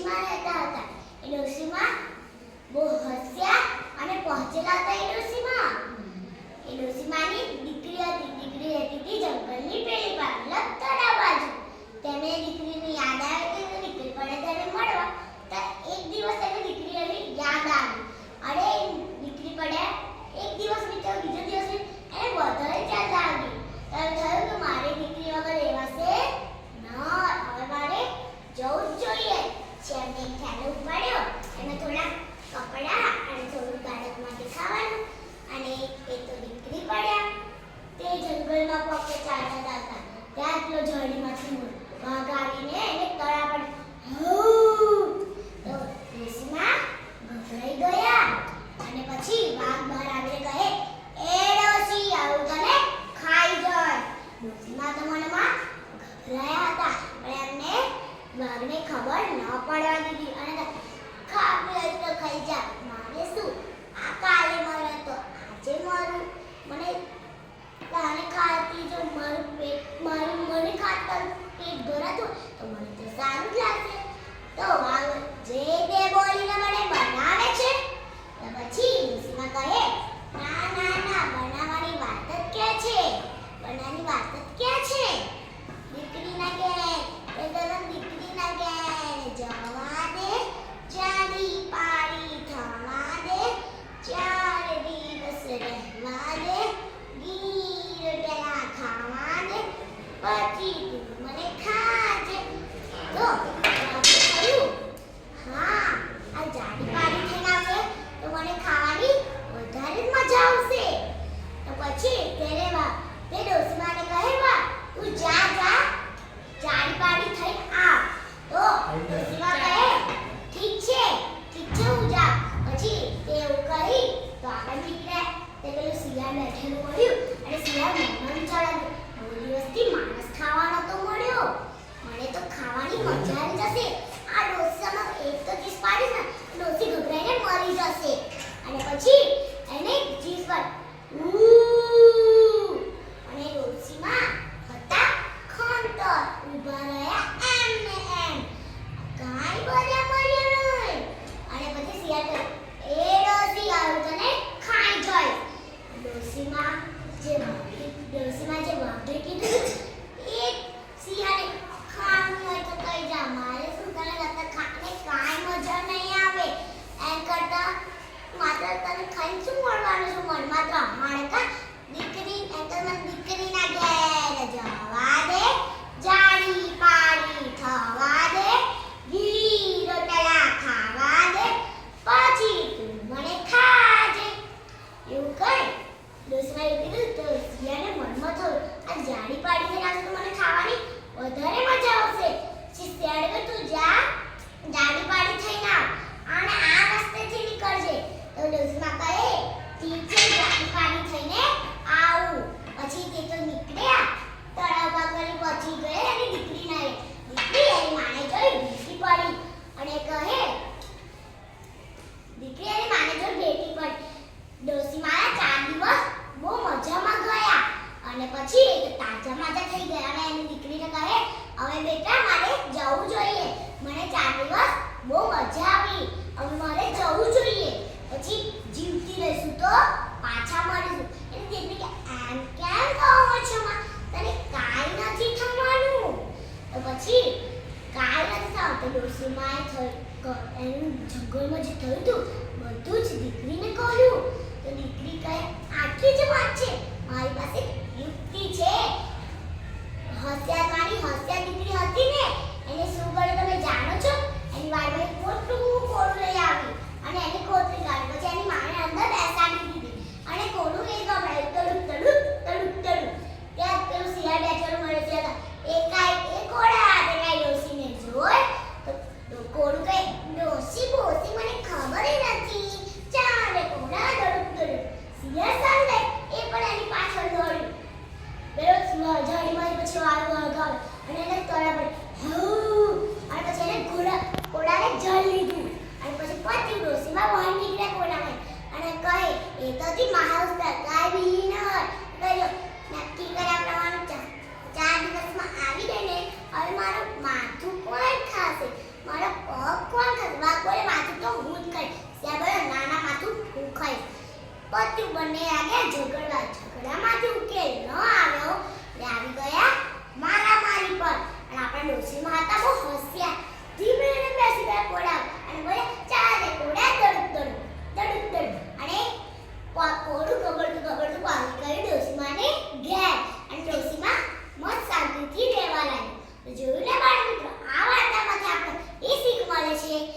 ડોશીમાં રહેતા હતા. એ ડોશીમાં બહુ હસ્યા અને પહોંચેલા હતા એ ડોશીમાં એ ડોશીમાની જળીમાંથી મગાવીને એને તળા પર તો દેશીમાં ગભરાઈ ગયા. અને પછી વાઘ બહાર આવીને Amen. હતી એ ડોસી આવ્યું તને ખાઈ જાય ડોસીમાં જે ડોસીમાં જે વાંધે કીધું முதல் எழுத்து என છીએ તાજા માજા થઈ ગયા અને એની દીકરીને કહે હવે બેટા મારે જવું જોઈએ મને ચાર દિવસ બહુ મજા આવી હવે મારે જવું જોઈએ પછી જીવતી રહીશું તો પાછા મળીશું એટલે દીકરી કે એમ કેમ કહો છો તને કાંઈ નથી થવાનું તો પછી કાંઈ નથી થવાનું તો ડોસીમાએ થયું એનું જંગલમાં જે થયું હતું બધું જ દીકરીને કહ્યું, તો દીકરી કહે, આટલી જ વાત છે. મારી પાસે યુક્તિ છે હસ્યાકારી હસ્યા દીકરી 我的妈还有开心